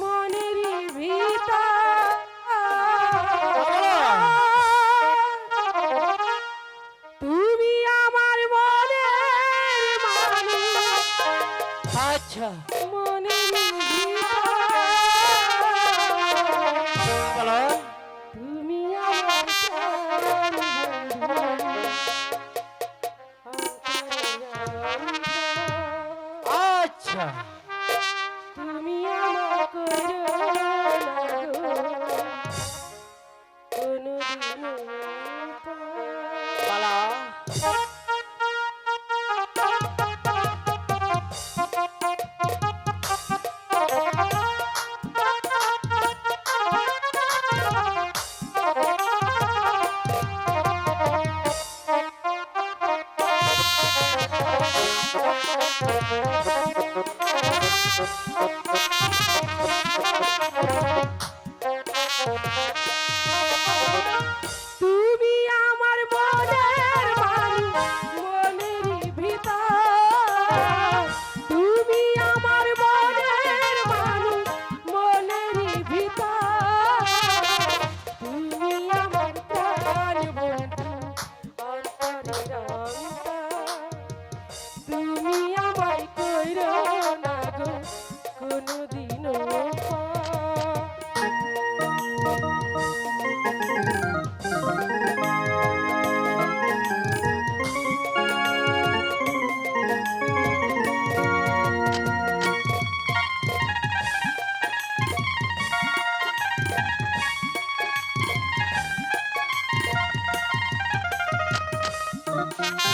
মনের তুমি আমার মনের আচ্ছা। Ha ha!